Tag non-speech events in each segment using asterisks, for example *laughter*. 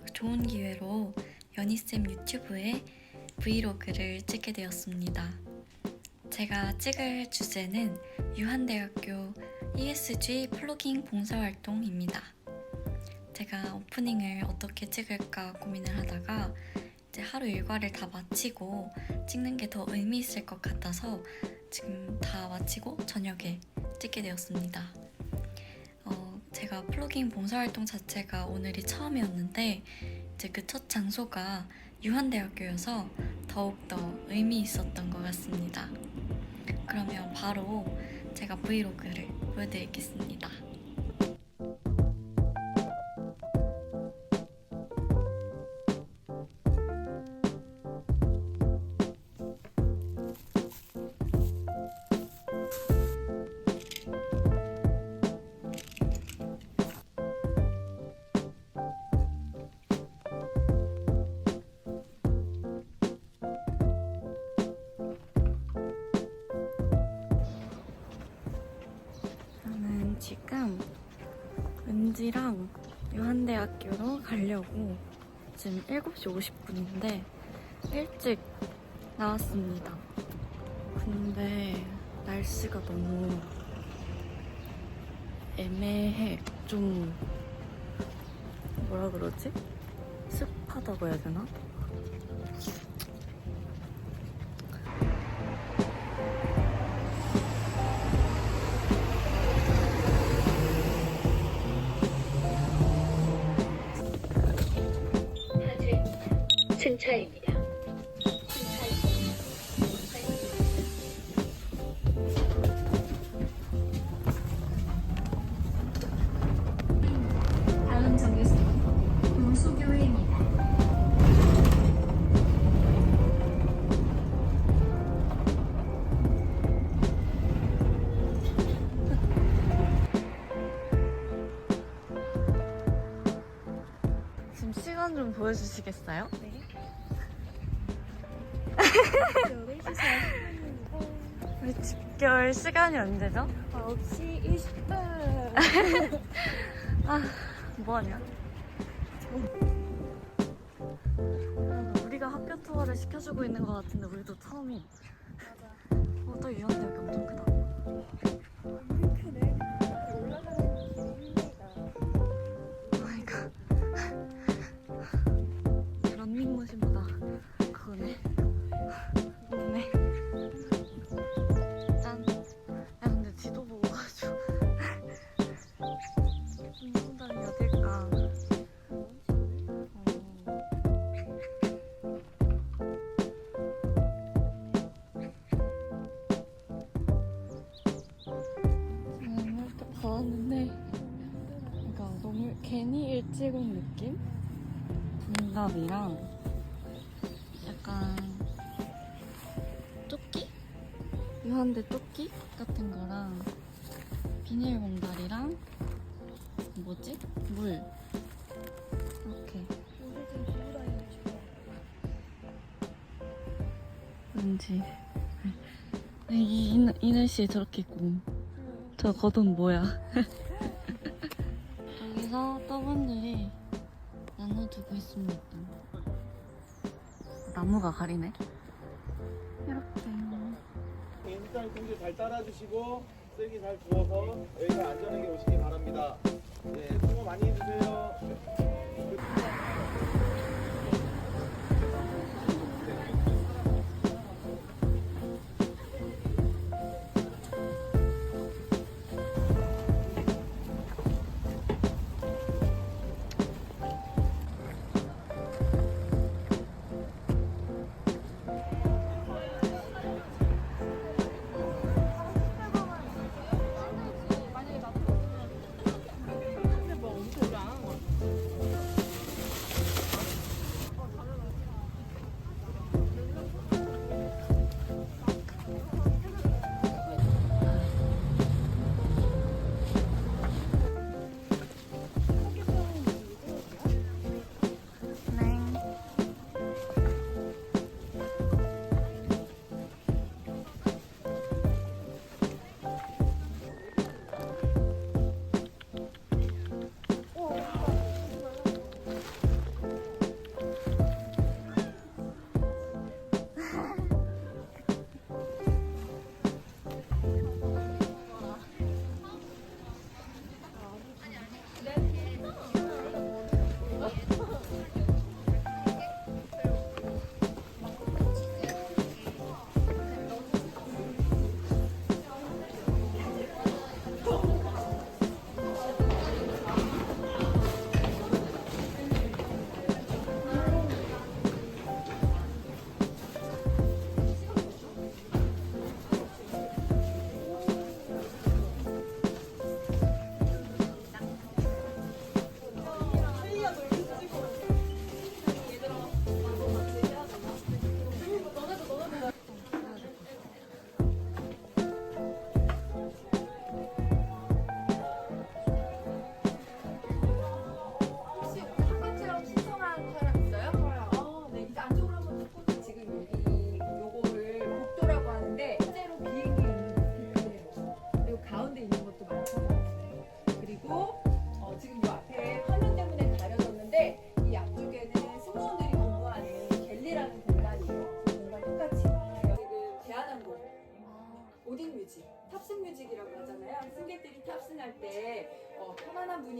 딱 좋은 기회로 연희쌤 유튜브에 브이로그를 찍게 되었습니다. 제가 찍을 주제는 유한대학교 ESG 플로깅 봉사활동입니다. 제가 오프닝을 어떻게 찍을까 고민을 하다가 이제 하루 일과를 다 마치고 찍는 게 더 의미 있을 것 같아서 지금 다 마치고 저녁에 찍게 되었습니다. 어, 제가 플로깅 봉사활동 자체가 오늘이 처음이었는데 이제 그 첫 장소가 유한대학교여서 더욱더 의미 있었던 것 같습니다. 그러면 바로 제가 브이로그를 보여드리겠습니다. 은지랑 유한대학교로 가려고 지금 7시 50분인데 일찍 나왔습니다. 근데 날씨가 너무 애매해. 좀 뭐라 그러지? 습하다고 해야 되나? 차입니다. 다음 정류소는 동수교회입니다. 지금 시간 좀 보여주시겠어요? 네. 우리 집결 시간이 언제죠? 9시 20분. 아, 뭐하냐? 아, 우리가 학교 투어를 시켜주고 있는 것 같은데 우리도 처음이. 어, 또 유한대학교 엄청 크다. 정답이랑 약간 조끼? 유한대 조끼 같은 거랑 비닐 봉다리랑 뭐지? 물 이렇게. 왠지 이, 이, 이 날씨에 저렇게 입고 저 겉은 뭐야 *laughs* 여기서 떠분들이 나눠두고 있습니다 나무가 가리네 이렇게 일단 공기 잘 따라주시고 쓰레기 잘 주워서 여기서 안전하게 오시기 바랍니다. 네, 수고 많이 해주세요.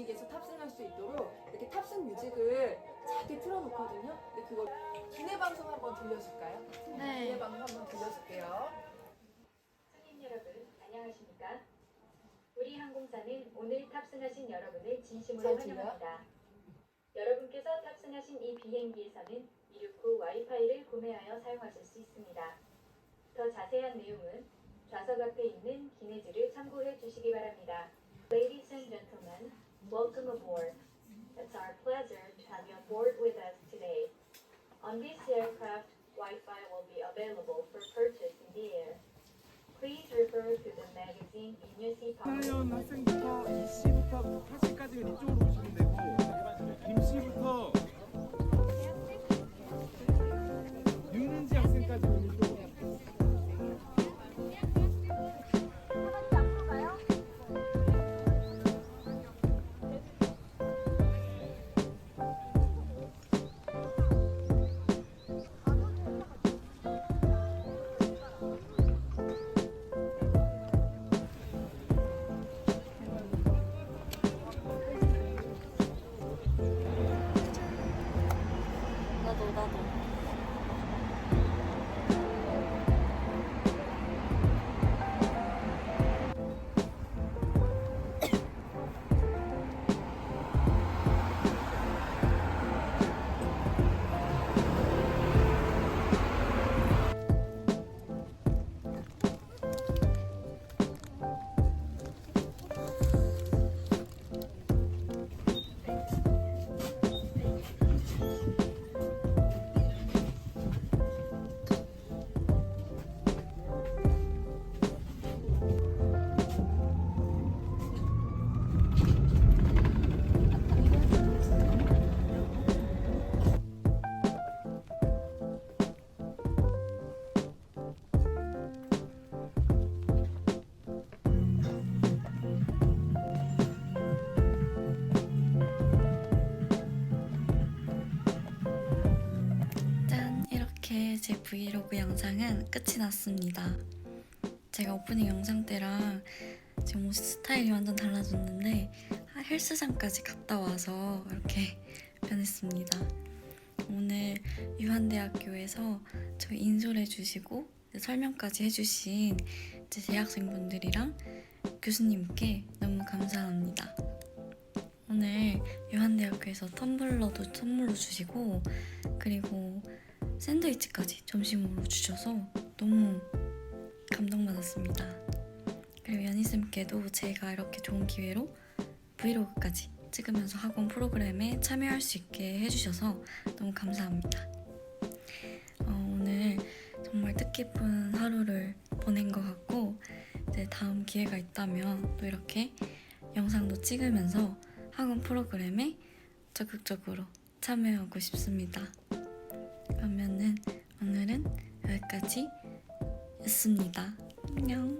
비행기에서 탑승할 수 있도록 이렇게 탑승 뮤직을 작게 틀어놓거든요. 근데 그걸 기내 방송 한번 들려줄까요? 기내 방송 한번 들려줄게요. 손님 여러분, 안녕하십니까? 우리 항공사는 오늘 탑승하신 여러분을 진심으로 잘 들려요? 환영합니다. 여러분께서 탑승하신 이 비행기에서는 이륙 후 와이파이를 구매하여 사용하실 수 있습니다. 더 자세한 내용은 좌석 앞에 있는 기내지를 참고해 주시기 바랍니다. Ladies and gentlemen, welcome aboard. It's our pleasure to have you on board with us today. On this aircraft, Wi-Fi will be available for purchase in the air. Please refer to the magazine in your seat pocket. 브이로그 영상은 끝이 났습니다. 제가 오프닝 영상 때랑 지금 옷 스타일이 완전 달라졌는데 아, 헬스장까지 갔다 와서 이렇게 *laughs* 변했습니다. 오늘 유한대학교에서 저 인솔해 주시고 설명까지 해주신 제 재학생분들이랑 교수님께 너무 감사합니다. 오늘 유한대학교에서 텀블러도 선물로 주시고 그리고 샌드위치까지 점심으로 주셔서 너무 감동받았습니다. 그리고 연희쌤께도 제가 이렇게 좋은 기회로 브이로그까지 찍으면서 학원 프로그램에 참여할 수 있게 해주셔서 너무 감사합니다. 어, 오늘 정말 뜻깊은 하루를 보낸 것 같고 이제 다음 기회가 있다면 또 이렇게 영상도 찍으면서 학원 프로그램에 적극적으로 참여하고 싶습니다. 그러면은 오늘은 여기까지 였습니다. 안녕.